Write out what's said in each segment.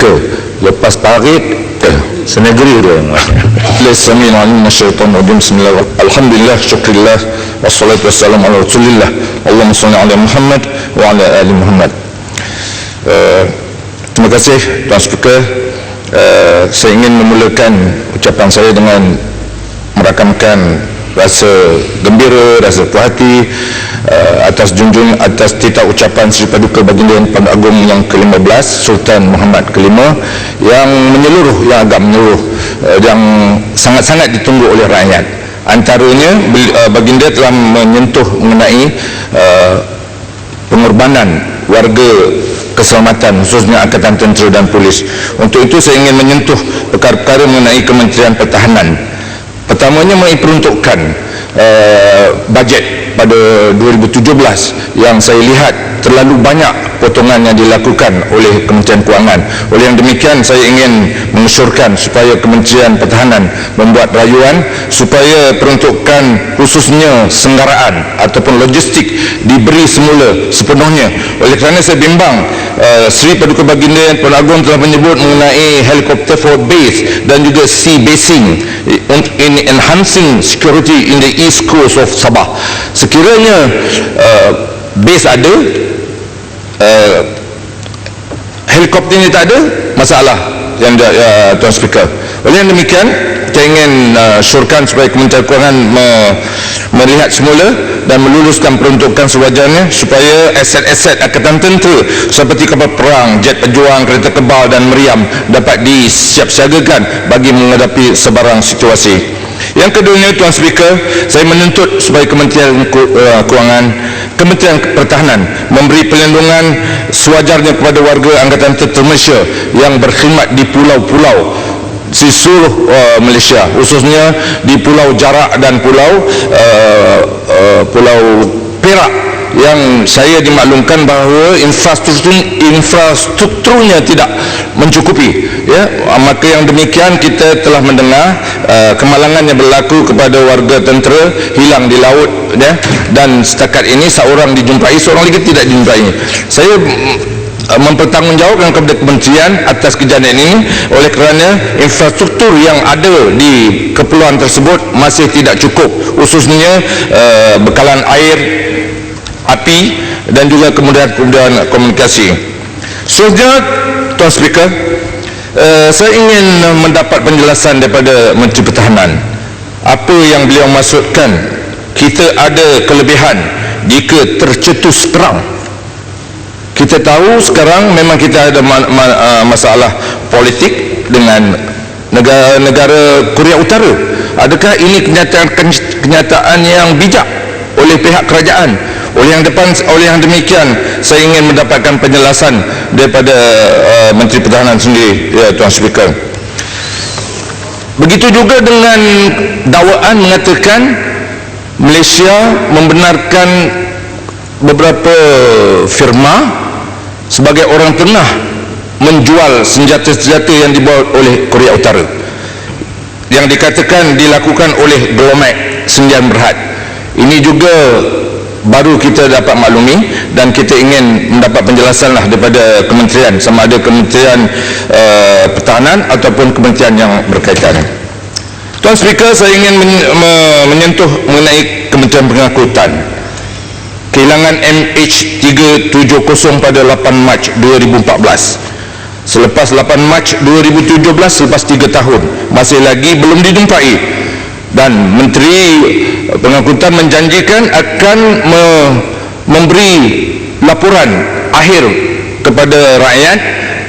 Speaker lepas parit eh, senegeri dia Bismillahirrahmanirrahim Bismillahirrahmanirrahim Alhamdulillah syukurillah wassalatu wassalamu ala rasulillah. Allahumma salli ala Muhammad wa ala ali Muhammad. Uh, terima kasih Tuan Speaker. Uh, saya ingin memulakan ucapan saya dengan merakamkan rasa gembira, rasa puas hati uh, atas junjung atas titah ucapan Sri Paduka Baginda Yang Paling Agung yang ke-15 Sultan Muhammad ke-5 yang menyeluruh, yang agak menyeluruh uh, yang sangat-sangat ditunggu oleh rakyat. Antaranya uh, Baginda telah menyentuh mengenai uh, pengorbanan warga keselamatan khususnya Angkatan Tentera dan Polis. Untuk itu saya ingin menyentuh perkara-perkara mengenai Kementerian Pertahanan pertamanya peruntukan uh, bajet pada 2017 yang saya lihat terlalu banyak potongan yang dilakukan oleh Kementerian Kewangan. Oleh yang demikian saya ingin mengesyorkan supaya Kementerian Pertahanan membuat rayuan supaya peruntukan khususnya senggaraan ataupun logistik diberi semula sepenuhnya. Oleh kerana saya bimbang uh, Sri Paduka Baginda yang Puan Agong telah menyebut mengenai helikopter for base dan juga sea basing in enhancing security in the east coast of Sabah. Sekiranya uh, base ada uh, helikopter ini tak ada masalah yang uh, Tuan Speaker oleh demikian saya ingin uh, syorkan supaya Kementerian Kewangan me, melihat semula dan meluluskan peruntukan sewajarnya supaya aset-aset Angkatan Tentera seperti kapal perang, jet pejuang, kereta kebal dan meriam dapat disiapsiagakan bagi menghadapi sebarang situasi. Yang keduanya Tuan Speaker, saya menuntut supaya Kementerian uh, Kewangan, Kementerian Pertahanan memberi perlindungan sewajarnya kepada warga Angkatan Tentera Malaysia yang berkhidmat di pulau-pulau di seluruh uh, Malaysia khususnya di Pulau Jarak dan Pulau uh, uh, Pulau Perak yang saya dimaklumkan bahawa infrastruktur infrastrukturnya tidak mencukupi ya. Maka yang demikian kita telah mendengar uh, kemalangan yang berlaku kepada warga tentera hilang di laut ya. Dan setakat ini seorang dijumpai seorang lagi tidak dijumpai. Saya uh, mempertanggungjawabkan kepada kementerian atas kejadian ini. Oleh kerana infrastruktur yang ada di kepulauan tersebut masih tidak cukup. Khususnya uh, bekalan air api dan juga kemudahan-kemudahan komunikasi. Selanjutnya, Tuan Speaker, uh, saya ingin mendapat penjelasan daripada Menteri Pertahanan. Apa yang beliau maksudkan kita ada kelebihan jika tercetus perang. Kita tahu sekarang memang kita ada ma ma uh, masalah politik dengan negara-negara Korea Utara. Adakah ini kenyataan kenyataan yang bijak oleh pihak kerajaan oleh yang depan oleh yang demikian saya ingin mendapatkan penjelasan daripada uh, Menteri Pertahanan sendiri ya Tuan Speaker. Begitu juga dengan dakwaan mengatakan Malaysia membenarkan beberapa firma sebagai orang tengah menjual senjata-senjata yang dibawa oleh Korea Utara. Yang dikatakan dilakukan oleh Glomac Sendian Berhad. Ini juga baru kita dapat maklumi dan kita ingin mendapat penjelasan lah daripada kementerian. Sama ada kementerian uh, pertahanan ataupun kementerian yang berkaitan. Tuan Speaker saya ingin men menyentuh mengenai kementerian pengangkutan. Kehilangan MH370 pada 8 Mac 2014 selepas 8 Mac 2017 selepas 3 tahun masih lagi belum dijumpai dan Menteri Pengangkutan menjanjikan akan me memberi laporan akhir kepada rakyat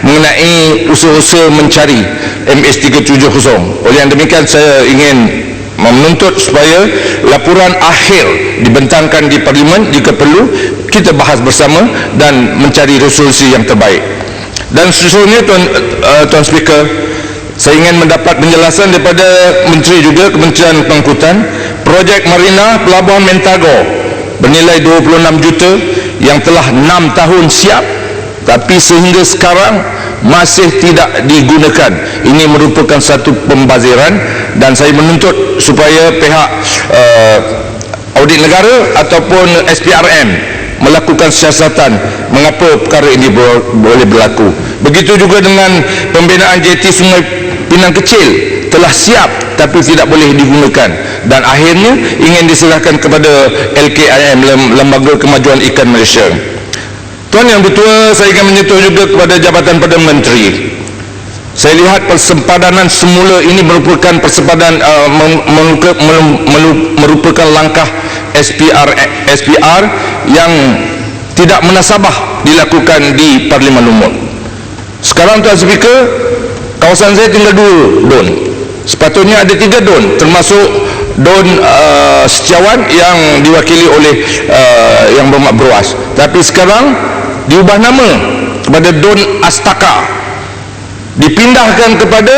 mengenai usaha-usaha mencari MS370 oleh yang demikian saya ingin menuntut supaya laporan akhir dibentangkan di parlimen jika perlu kita bahas bersama dan mencari resolusi yang terbaik. Dan sesuatunya Tuan, uh, Tuan Speaker saya ingin mendapat penjelasan daripada Menteri juga Kementerian Pengangkutan projek Marina Pelabuhan Mentago bernilai 26 juta yang telah 6 tahun siap tapi sehingga sekarang masih tidak digunakan ini merupakan satu pembaziran dan saya menuntut supaya pihak uh, audit negara ataupun SPRM melakukan siasatan mengapa perkara ini boleh berlaku. Begitu juga dengan pembinaan JT Sungai Pinang Kecil telah siap tapi tidak boleh digunakan dan akhirnya ingin diserahkan kepada LKIM Lembaga Kemajuan Ikan Malaysia. Tuan Yang Bertua, saya ingin menyentuh juga kepada Jabatan Perdana Menteri. Saya lihat persempadanan semula ini merupakan persempadanan uh, merupakan langkah SPR SPR yang tidak menasabah dilakukan di Parlimen Lumut. Sekarang Tuan Speaker, kawasan saya tinggal dua don. Sepatutnya ada tiga don termasuk don uh, setiawan yang diwakili oleh uh, yang bermak beruas. Tapi sekarang diubah nama kepada Don Astaka dipindahkan kepada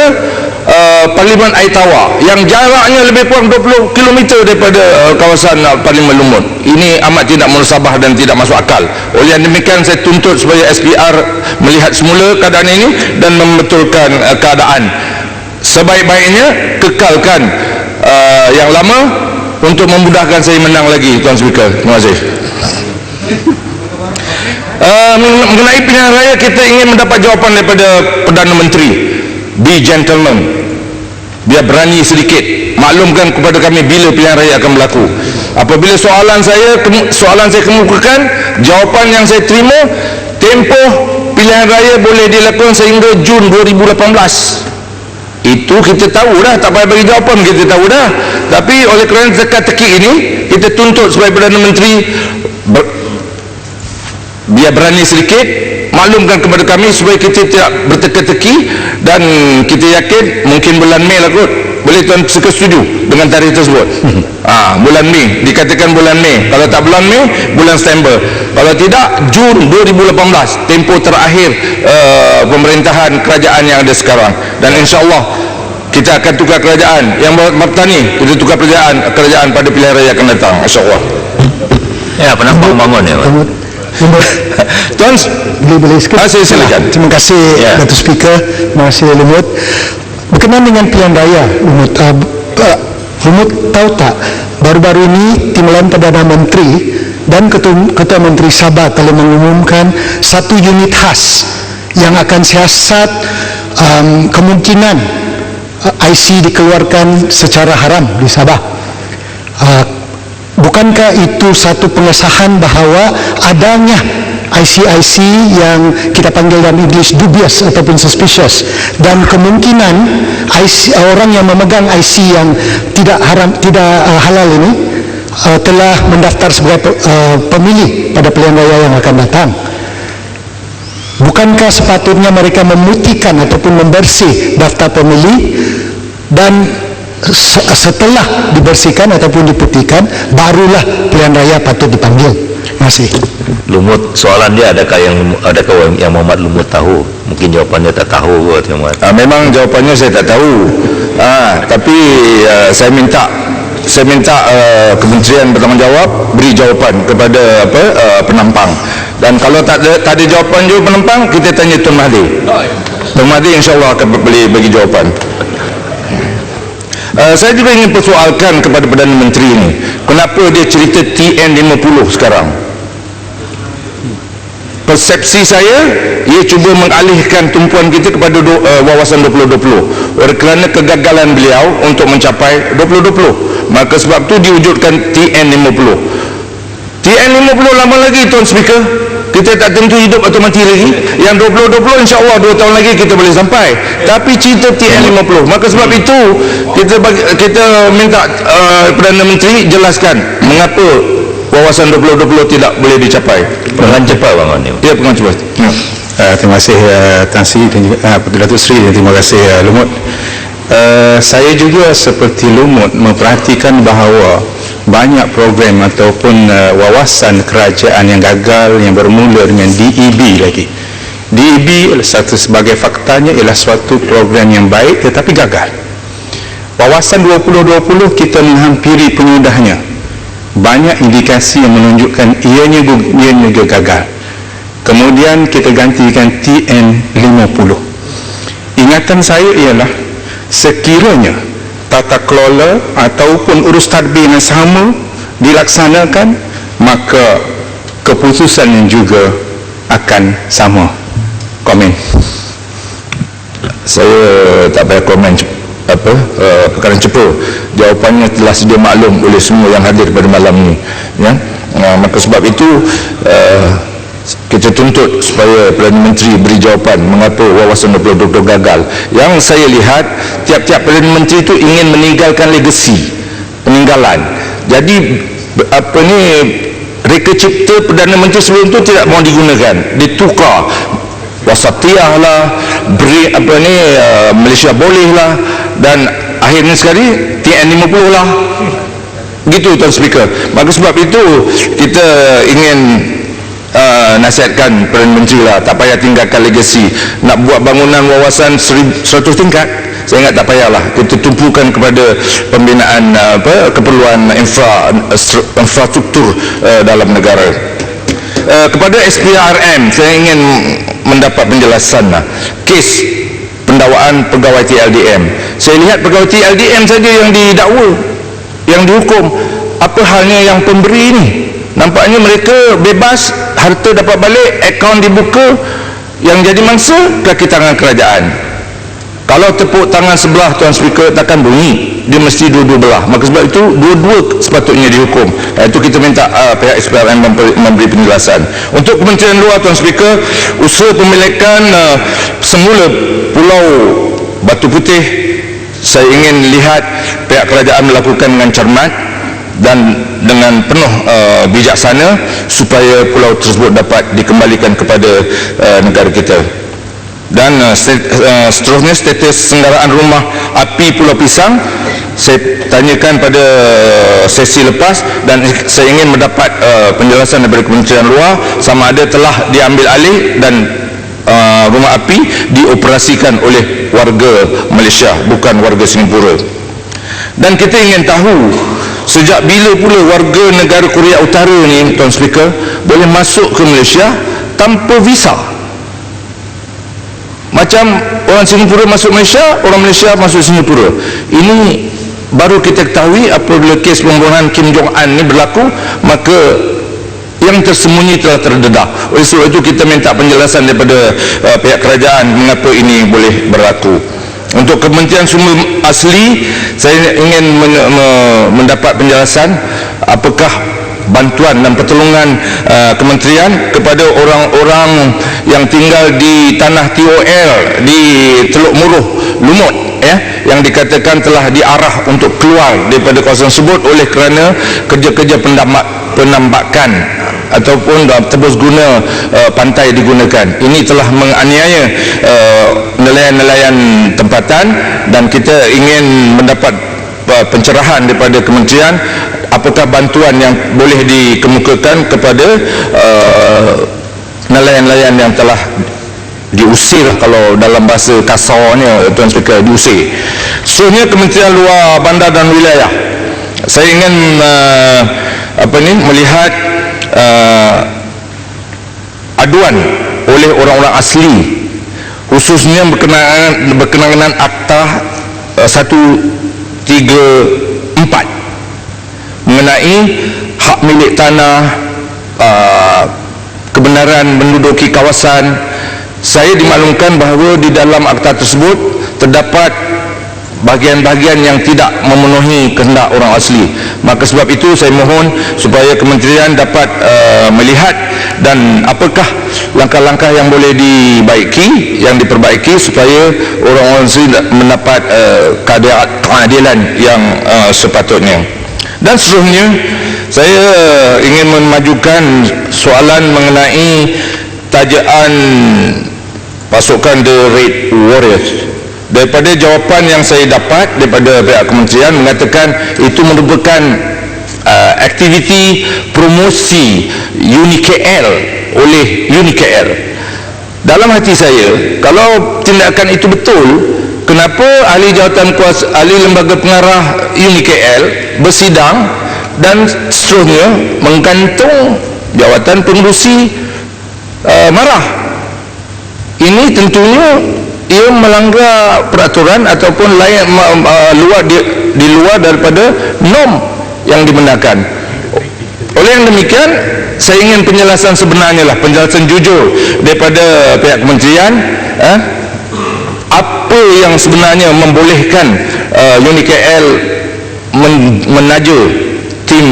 uh, Parlimen Aitawa yang jaraknya lebih kurang 20 km daripada uh, kawasan uh, Parlimen Lumut. Ini amat tidak menusabah dan tidak masuk akal. Oleh yang demikian saya tuntut supaya SPR melihat semula keadaan ini dan membetulkan uh, keadaan. Sebaik-baiknya kekalkan uh, yang lama untuk memudahkan saya menang lagi Tuan Speaker. Terima kasih. Uh, mengenai pilihan raya kita ingin mendapat jawapan daripada Perdana Menteri be gentleman. Dia berani sedikit. Maklumkan kepada kami bila pilihan raya akan berlaku. Apabila soalan saya soalan saya kemukakan jawapan yang saya terima tempoh pilihan raya boleh dilakukan sehingga Jun 2018 itu kita tahu dah tak payah bagi jawapan kita tahu dah. Tapi oleh kerana teka-teki ini kita tuntut supaya Perdana Menteri biar berani sedikit maklumkan kepada kami supaya kita tidak berteka-teki dan kita yakin mungkin bulan Mei lah kot. Boleh tuan suka setuju dengan tarikh tersebut? Ha, bulan Mei. Dikatakan bulan Mei. Kalau tak bulan Mei bulan September. Kalau tidak Jun 2018 tempoh terakhir uh, pemerintahan kerajaan yang ada sekarang. Dan insyaAllah kita akan tukar kerajaan. Yang bertani kita tukar kerajaan kerajaan pada pilihan raya akan datang insyaAllah. Ya penampang bangun ya Pak Tuan boleh boleh sikit. Ah, saya silakan. Terima kasih yeah. Datuk Speaker. Terima kasih Lumut. Berkenaan dengan pilihan raya Lumut, uh, uh, Lumut tahu tak baru-baru ini Timbalan Perdana Menteri dan Ketua, Ketua Menteri Sabah telah mengumumkan satu unit khas yang akan siasat um, kemungkinan uh, IC dikeluarkan secara haram di Sabah. Uh, Bukankah itu satu pengesahan bahawa adanya IC-IC yang kita panggil dalam English dubious ataupun suspicious dan kemungkinan IC, orang yang memegang IC yang tidak haram tidak uh, halal ini uh, telah mendaftar sebagai uh, pemilih pada pilihan raya yang akan datang. Bukankah sepatutnya mereka memutihkan ataupun membersih daftar pemilih dan setelah dibersihkan ataupun diputihkan barulah pilihan raya patut dipanggil. Masih. Lumut soalan dia adakah yang adakah yang Muhammad lumut tahu? Mungkin jawapannya tak tahu kot Muhammad? Ah, memang jawapannya saya tak tahu. Ah, tapi uh, saya minta saya minta uh, kementerian bertanggungjawab beri jawapan kepada apa uh, penampang. Dan kalau tak ada, tak ada jawapan juga penampang kita tanya Tuan Mahdi. Tuan Mahdi insyaAllah akan boleh bagi jawapan Uh, saya juga ingin persoalkan kepada Perdana Menteri ini kenapa dia cerita TN50 sekarang? Persepsi saya ia cuba mengalihkan tumpuan kita kepada do, uh, wawasan 2020 oleh kerana kegagalan beliau untuk mencapai 2020 maka sebab tu diwujudkan TN50 TN50 lama lagi Tuan Speaker kita tak tentu hidup atau mati lagi. Yang 20-20 insyaAllah 2 tahun lagi kita boleh sampai. Tapi cerita TN50 maka sebab itu kita bagi, kita minta uh, Perdana Menteri jelaskan mengapa wawasan 20-20 tidak boleh dicapai. Dengan cepat bang Ani ya dengan cepat. Ya. Uh, terima kasih uh, Tan Sri dan juga uh, Datuk Sri. Dan terima kasih uh, Lumut uh, saya juga seperti Lumut memperhatikan bahawa banyak program ataupun uh, wawasan kerajaan yang gagal yang bermula dengan DEB lagi. DEB satu sebagai faktanya ialah suatu program yang baik tetapi gagal. Wawasan 2020 kita menghampiri pengudahnya. Banyak indikasi yang menunjukkan ianya, ianya juga gagal. Kemudian kita gantikan TN50 ingatan saya ialah sekiranya tata kelola ataupun urus tadbir yang sama dilaksanakan maka keputusan yang juga akan sama. Komen. Saya tak payah komen apa? Uh, perkara cepa jawapannya telah sedia maklum oleh semua yang hadir pada malam ini ya. Uh, maka sebab itu uh, kita tuntut supaya Perdana Menteri beri jawapan mengapa wawasan 2020 gagal. Yang saya lihat tiap-tiap Perdana Menteri itu ingin meninggalkan legasi peninggalan. Jadi apa ni reka cipta Perdana Menteri sebelum itu tidak mau digunakan. Ditukar. Wasatiyah lah beri apa ni uh, Malaysia boleh lah. Dan akhirnya sekali TN50 lah. Gitu Tuan Speaker. Maka sebab itu kita ingin uh, nasihatkan Perdana Menteri lah tak payah tinggalkan legasi. Nak buat bangunan wawasan 100 tingkat saya ingat tak payahlah. Kita tumpukan kepada pembinaan uh, apa keperluan infra stru- infrastruktur uh, dalam negara. Uh, kepada SPRM saya ingin mendapat penjelasan lah. kes pendakwaan pegawai TLDM saya lihat pegawai TLDM saja yang didakwa yang dihukum. Apa halnya yang pemberi ini nampaknya mereka bebas harta dapat balik akaun dibuka yang jadi mangsa kaki tangan kerajaan. Kalau tepuk tangan sebelah Tuan Speaker takkan bunyi. Dia mesti dua-dua belah. Maka sebab itu dua-dua sepatutnya dihukum. Itu kita minta uh, pihak SPRM memberi, memberi penjelasan. Untuk Kementerian Luar Tuan Speaker usaha pemilikan uh, semula Pulau Batu Putih saya ingin lihat pihak kerajaan melakukan dengan cermat dan dengan penuh uh, bijaksana supaya pulau tersebut dapat dikembalikan kepada uh, negara kita. Dan uh, seterusnya status senggaraan rumah api Pulau Pisang saya tanyakan pada sesi lepas dan saya ingin mendapat uh, penjelasan daripada Kementerian Luar sama ada telah diambil alih dan uh, rumah api dioperasikan oleh warga Malaysia bukan warga Singapura. Dan kita ingin tahu sejak bila pula warga negara Korea Utara ni Tuan Speaker boleh masuk ke Malaysia tanpa visa? Macam orang Singapura masuk Malaysia orang Malaysia masuk Singapura. Ini baru kita ketahui apabila kes pembunuhan Kim Jong Un ni berlaku maka yang tersembunyi telah terdedah. Oleh sebab itu kita minta penjelasan daripada uh, pihak kerajaan mengapa ini boleh berlaku untuk Kementerian Sumber Asli saya ingin men, me, mendapat penjelasan apakah bantuan dan pertolongan uh, kementerian kepada orang-orang yang tinggal di tanah TOL di Teluk Muruh Lumut ya yang dikatakan telah diarah untuk keluar daripada kawasan tersebut oleh kerana kerja-kerja pendambak penambakan ataupun tebus guna uh, pantai digunakan. Ini telah menganiaya uh, nelayan-nelayan tempatan dan kita ingin mendapat uh, pencerahan daripada kementerian apakah bantuan yang boleh dikemukakan kepada uh, nelayan-nelayan yang telah diusir kalau dalam bahasa kasarnya Tuan Speaker diusir. Seterusnya Kementerian Luar Bandar dan Wilayah. Saya ingin uh, apa ni? Melihat uh, aduan oleh orang-orang asli. Khususnya berkenaan berkenaan akta uh, 134 mengenai hak milik tanah uh, kebenaran menduduki kawasan saya dimaklumkan bahawa di dalam akta tersebut terdapat bahagian-bahagian yang tidak memenuhi kehendak orang asli maka sebab itu saya mohon supaya kementerian dapat uh, melihat dan apakah langkah-langkah yang boleh dibaiki yang diperbaiki supaya orang-orang asli mendapat uh, keadilan yang uh, sepatutnya. Dan seterusnya saya ingin memajukan soalan mengenai tajaan pasukan The Red Warriors daripada jawapan yang saya dapat daripada pihak kementerian mengatakan itu merupakan uh, aktiviti promosi UNIKL oleh UNIKL. Dalam hati saya kalau tindakan itu betul kenapa ahli jawatan kuasa ahli lembaga pengarah UNIKL bersidang dan seterusnya menggantung jawatan pengurusi uh, marah? Ini tentunya ia melanggar peraturan ataupun lain uh, luar di, di luar daripada norm yang dibenarkan. Oleh yang demikian saya ingin penjelasan sebenarnya lah penjelasan jujur daripada pihak kementerian eh, apa yang sebenarnya membolehkan uh, unit KL men, menaja tim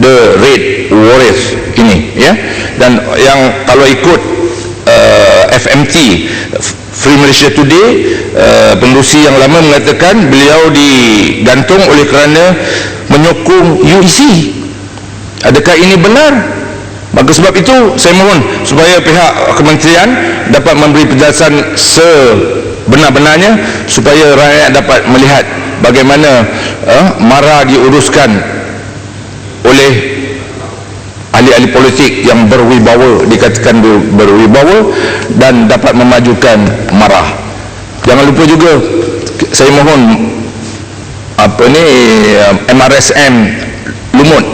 the Red Warriors ini ya? Dan yang kalau ikut uh, FMT Free Malaysia Today uh, pengurusi yang lama mengatakan beliau digantung oleh kerana menyokong UEC adakah ini benar? Maka sebab itu saya mohon supaya pihak kementerian dapat memberi penjelasan sebenar-benarnya supaya rakyat dapat melihat bagaimana uh, MARA diuruskan oleh ahli-ahli politik yang berwibawa dikatakan ber- berwibawa dan dapat memajukan marah. Jangan lupa juga saya mohon apa ni MRSM Lumut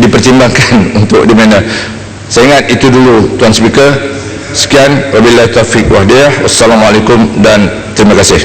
dipertimbangkan untuk di mana. Saya ingat itu dulu Tuan Speaker. Sekian. Wabillahi taufiq wa hidayah wassalamualaikum dan terima kasih